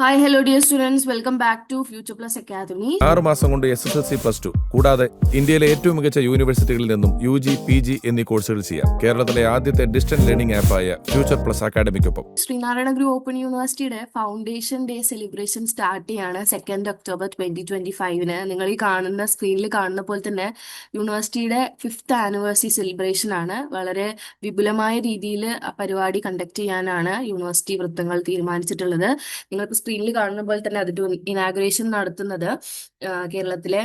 Hi hello dear students welcome back to future plus academy ആറ് മാസം കൊണ്ട് S S L C plus two കൂടാതെ ഇന്ത്യയിലെ ഏറ്റവും മികച്ച യൂണിവേഴ്സിറ്റികളിൽ നിന്നും യു ജി പി ജി എന്നീ കോഴ്സുകൾ ചെയ്യാം. കേരളത്തിലെ ആദ്യത്തെ ഡിസ്റ്റന്റ് ലേണിംഗ് ആപ്പായ ഫ്യൂച്ചർ പ്ലസ് അക്കാഡമിക്കൊപ്പം ശ്രീനാരായണ ഗുരു ഓപ്പൺ യൂണിവേഴ്സിറ്റിയുടെ ഫൗണ്ടേഷൻ ഡേ സെലിബ്രേഷൻ സ്റ്റാർട്ട് ചെയ്യാണ് സെക്കൻഡ് ഒക്ടോബർ ട്വന്റി ട്വന്റി ഫൈവിന് നിങ്ങൾ ഈ കാണുന്ന സ്ക്രീനിൽ കാണുന്ന പോലെ തന്നെ യൂണിവേഴ്സിറ്റിയുടെ ഫിഫ്ത്ത് ആനിവേഴ്സറി സെലിബ്രേഷൻ ആണ്. വളരെ വിപുലമായ രീതിയിൽ പരിപാടി കണ്ടക്ട് ചെയ്യാനാണ് യൂണിവേഴ്സിറ്റി വൃത്തങ്ങൾ തീരുമാനിച്ചിട്ടുള്ളത്. നിങ്ങൾക്ക് സ്ക്രീനിൽ കാണുന്ന പോലെ തന്നെ അതിന്റെ ഇനാഗുറേഷൻ നടത്തുന്നത് കേരളത്തിലെ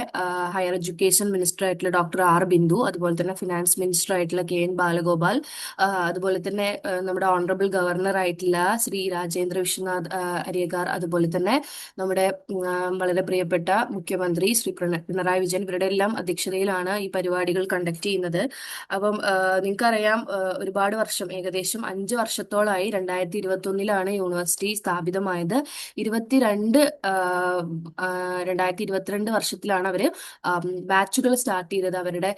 ഹയർ എഡ്യൂക്കേഷൻ മിനിസ്റ്റർ ആയിട്ടുള്ള ഡോക്ടർ ആർ ബിന്ദു അതുപോലെ തന്നെ ഫിനാൻസ് മിനിസ്റ്റർ ആയിട്ടുള്ള കെ എൻ ബാലഗോപാൽ അതുപോലെ തന്നെ നമ്മുടെ ഓണറബിൾ ഗവർണർ ആയിട്ടുള്ള ശ്രീ രാജേന്ദ്ര വിശ്വനാഥ് അരിയകാർ അതുപോലെ തന്നെ നമ്മുടെ വളരെ പ്രിയപ്പെട്ട മുഖ്യമന്ത്രി ശ്രീ പിണറായി വിജയൻ ഇവരുടെ എല്ലാം അധ്യക്ഷതയിലാണ് ഈ പരിപാടികൾ കണ്ടക്ട് ചെയ്യുന്നത്. അപ്പം നിങ്ങൾക്കറിയാം ഒരുപാട് വർഷം ഏകദേശം അഞ്ച് വർഷത്തോളായി രണ്ടായിരത്തി ഇരുപത്തി ഒന്നിലാണ് യൂണിവേഴ്സിറ്റി സ്ഥാപിതമായത്. ഇരുപത്തിരണ്ട് രണ്ടായിരത്തി ഇരുപത്തിരണ്ട് വർഷത്തിലാണ് അവർ ബാച്ചുകൾ സ്റ്റാർട്ട് ചെയ്തത്. അവരുടെ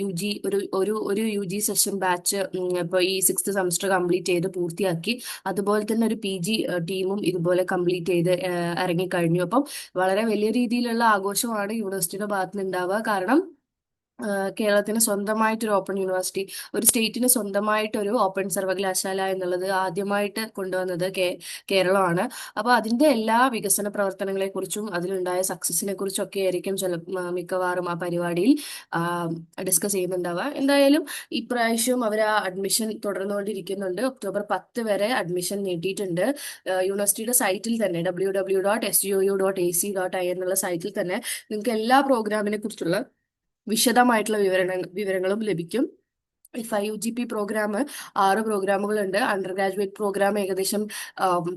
യു ജി ഒരു ഒരു ഒരു യു ജി സെഷൻ ബാച്ച് ഇപ്പോൾ ഈ സിക്സ്ത് സെമസ്റ്റർ കംപ്ലീറ്റ് ചെയ്ത് പൂർത്തിയാക്കി. അതുപോലെ തന്നെ ഒരു പി ജി ടീമും ഇതുപോലെ കംപ്ലീറ്റ് ചെയ്ത് ഇറങ്ങിക്കഴിഞ്ഞു. അപ്പം വളരെ വലിയ രീതിയിലുള്ള ആഘോഷമാണ് യൂണിവേഴ്സിറ്റിയുടെ ഭാഗത്തുനിന്ന് ഉണ്ടാവുക. കാരണം കേരളത്തിന് സ്വന്തമായിട്ടൊരു ഓപ്പൺ യൂണിവേഴ്സിറ്റി ഒരു സ്റ്റേറ്റിന് സ്വന്തമായിട്ടൊരു ഓപ്പൺ സർവകലാശാല എന്നുള്ളത് ആദ്യമായിട്ട് കൊണ്ടുവന്നത് കേ കേരളമാണ്. അപ്പോൾ അതിന്റെ എല്ലാ വികസന പ്രവർത്തനങ്ങളെക്കുറിച്ചും അതിലുണ്ടായ സക്സസിനെ കുറിച്ചും ഒക്കെ ആയിരിക്കും ചില മിക്കവാറും ആ പരിപാടിയിൽ ഡിസ്കസ് ചെയ്യുന്നുണ്ടാവുക. എന്തായാലും ഇപ്രാവശ്യവും അവർ ആ അഡ്മിഷൻ തുടർന്നുകൊണ്ടിരിക്കുന്നുണ്ട്. ഒക്ടോബർ പത്ത് വരെ അഡ്മിഷൻ നീട്ടിയിട്ടുണ്ട്. യൂണിവേഴ്സിറ്റിയുടെ സൈറ്റിൽ തന്നെ W W dot S U U dot A C dot I എന്നുള്ള സൈറ്റിൽ തന്നെ നിങ്ങൾക്ക് എല്ലാ പ്രോഗ്രാമിനെ കുറിച്ചുള്ള വിശദമായിട്ടുള്ള വിവരണ വിവരങ്ങളും ലഭിക്കും. F I G P program ആറ് പ്രോഗ്രാമുകളുണ്ട്. അണ്ടർ ഗ്രാജുവേറ്റ് പ്രോഗ്രാം ഏകദേശം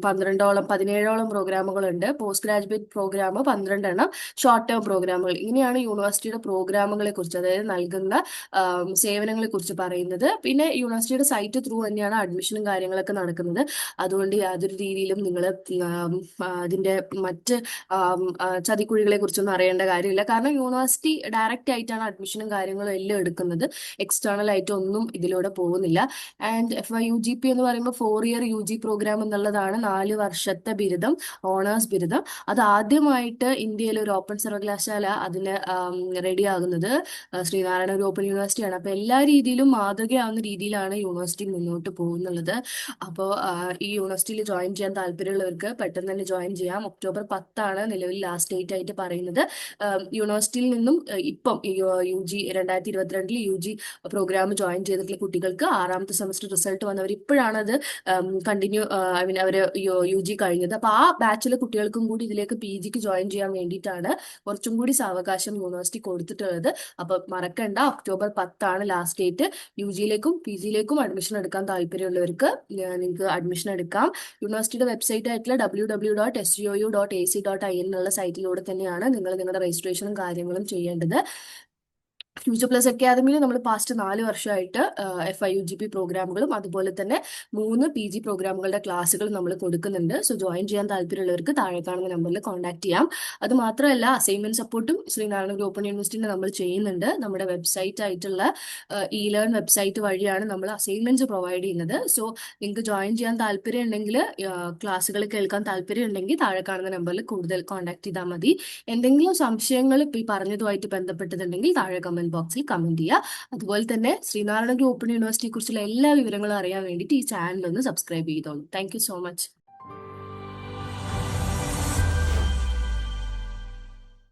പന്ത്രണ്ടോളം പതിനേഴോളം പ്രോഗ്രാമുകളുണ്ട്. പോസ്റ്റ് ഗ്രാജുവേറ്റ് പ്രോഗ്രാം പന്ത്രണ്ടെണ്ണം ഷോർട്ട് ടേം പ്രോഗ്രാമുകൾ. ഇങ്ങനെയാണ് യൂണിവേഴ്സിറ്റിയുടെ പ്രോഗ്രാമുകളെ കുറിച്ച് അതായത് നൽകുന്ന സേവനങ്ങളെ കുറിച്ച് പറയുന്നത്. പിന്നെ യൂണിവേഴ്സിറ്റിയുടെ സൈറ്റ് ത്രൂ തന്നെയാണ് അഡ്മിഷനും കാര്യങ്ങളൊക്കെ നടക്കുന്നത്. അതുകൊണ്ട് യാതൊരു രീതിയിലും നിങ്ങൾ അതിന്റെ മറ്റ് ചതിക്കുഴികളെ കുറിച്ചൊന്നും അറിയേണ്ട കാര്യമില്ല. കാരണം യൂണിവേഴ്സിറ്റി ഡയറക്റ്റ് ആയിട്ടാണ് അഡ്മിഷനും കാര്യങ്ങളും എല്ലാം എടുക്കുന്നത്. എക്സ്റ്റേണൽ ആയിട്ട് ഒന്നും ഇതിലൂടെ പോകുന്നില്ല. And F I U G P എന്ന് പറയുമ്പോൾ four year U G program എന്നുള്ളതാണ് നാല് വർഷത്തെ ബിരുദം ഓണേഴ്സ് ബിരുദം. അത് ആദ്യമായിട്ട് ഇന്ത്യയിൽ ഒരു ഓപ്പൺ സർവകലാശാല അതിന് റെഡി ആകുന്നത്. ശ്രീനാരായണ ഒരു ഓപ്പൺ യൂണിവേഴ്സിറ്റിയാണ് അപ്പോൾ എല്ലാ രീതിയിലും മാതൃകയാവുന്ന രീതിയിലാണ് യൂണിവേഴ്സിറ്റി മുന്നോട്ട് പോകുന്നുള്ളത്. അപ്പോൾ ഈ യൂണിവേഴ്സിറ്റിയിൽ ജോയിൻ ചെയ്യാൻ താല്പര്യമുള്ളവർക്ക് പെട്ടെന്ന് തന്നെ ജോയിൻ ചെയ്യാം. ഒക്ടോബർ പത്താണ് നിലവിൽ ലാസ്റ്റ് ഡേറ്റ് ആയിട്ട് പറയുന്നത്. യൂണിവേഴ്സിറ്റിയിൽ നിന്നും ഇപ്പം യു ജി രണ്ടായിരത്തി ഇരുപത്തിരണ്ടിൽ യു ജി പ്രോഗ്രാം ജോയിൻ ചെയ്തിട്ടുള്ള കുട്ടികൾക്ക് ആറാമത്തെ സെമസ്റ്റർ റിസൾട്ട് വന്നവർ ഇപ്പോഴാണ് അത് കണ്ടിന്യൂ ഐ മീൻ അവർ യു ജി കഴിഞ്ഞത്. അപ്പൊ ആ ബാച്ചിലെ കുട്ടികൾക്കും കൂടി ഇതിലേക്ക് പി ജിക്ക് ജോയിൻ ചെയ്യാൻ വേണ്ടിയിട്ടാണ് കുറച്ചും കൂടി സാവകാശം യൂണിവേഴ്സിറ്റി കൊടുത്തിട്ടുള്ളത്. അപ്പൊ മറക്കണ്ട ഒക്ടോബർ പത്താണ് ലാസ്റ്റ് ഡേറ്റ് യു ജിയിലേക്കും പി ജിയിലേക്കും അഡ്മിഷൻ എടുക്കാൻ താല്പര്യമുള്ളവർക്ക് നിങ്ങൾക്ക് അഡ്മിഷൻ എടുക്കാം. യൂണിവേഴ്സിറ്റിയുടെ വെബ്സൈറ്റ് ആയിട്ടുള്ള W W dot S U dot A C dot I എന്നുള്ള സൈറ്റിലൂടെ തന്നെയാണ് നിങ്ങൾ നിങ്ങളുടെ രജിസ്ട്രേഷനും കാര്യങ്ങളും ചെയ്യേണ്ടത്. ഫ്യൂച്ചർ പ്ലസ് അക്കാദമിയിൽ നമ്മൾ പാസ്റ്റ് നാല് വർഷമായിട്ട് F I U G P പ്രോഗ്രാമുകളും അതുപോലെ തന്നെ മൂന്ന് പി ജി പ്രോഗ്രാമുകളുടെ ക്ലാസ്സുകൾ നമ്മൾ കൊടുക്കുന്നുണ്ട്. സോ ജോയിൻ ചെയ്യാൻ താല്പര്യമുള്ളവർക്ക് താഴെ കാണുന്ന നമ്പറിൽ കോൺടാക്ട് ചെയ്യാം. അത് മാത്രമല്ല അസൈൻമെന്റ് സപ്പോർട്ടും ശ്രീനാരായണ ഗ്രൂപ്പ് ഓപ്പൺ യൂണിവേഴ്സിറ്റിയിൽ നമ്മൾ ചെയ്യുന്നുണ്ട്. നമ്മുടെ വെബ്സൈറ്റ് ആയിട്ടുള്ള ഇ ലേൺ വെബ്സൈറ്റ് വഴിയാണ് നമ്മൾ അസൈൻമെന്റ്സ് പ്രൊവൈഡ് ചെയ്യുന്നത്. സോ നിങ്ങൾക്ക് ജോയിൻ ചെയ്യാൻ താല്പര്യം ഉണ്ടെങ്കിൽ ക്ലാസ്സുകൾ കേൾക്കാൻ താല്പര്യം ഉണ്ടെങ്കിൽ താഴെ കാണുന്ന നമ്പറിൽ കൂടുതൽ കോൺടാക്ട് ചെയ്താൽ മതി. എന്തെങ്കിലും സംശയങ്ങൾ ഇപ്പോൾ ഈ പറഞ്ഞതുമായിട്ട് ബന്ധപ്പെട്ടതുണ്ടെങ്കിൽ താഴെ കമന്റ് ബോക്സിൽ കമന്റ് ചെയ്യുക. അതുപോലെ തന്നെ ശ്രീനാരായണ ഗുരു ഓപ്പൺ യൂണിവേഴ്സിറ്റിയെ കുറിച്ചുള്ള എല്ലാ വിവരങ്ങളും അറിയാൻ വേണ്ടിയിട്ട് ഈ ചാനൽ ഒന്ന് സബ്സ്ക്രൈബ് ചെയ്തോളൂ. Thank you so much.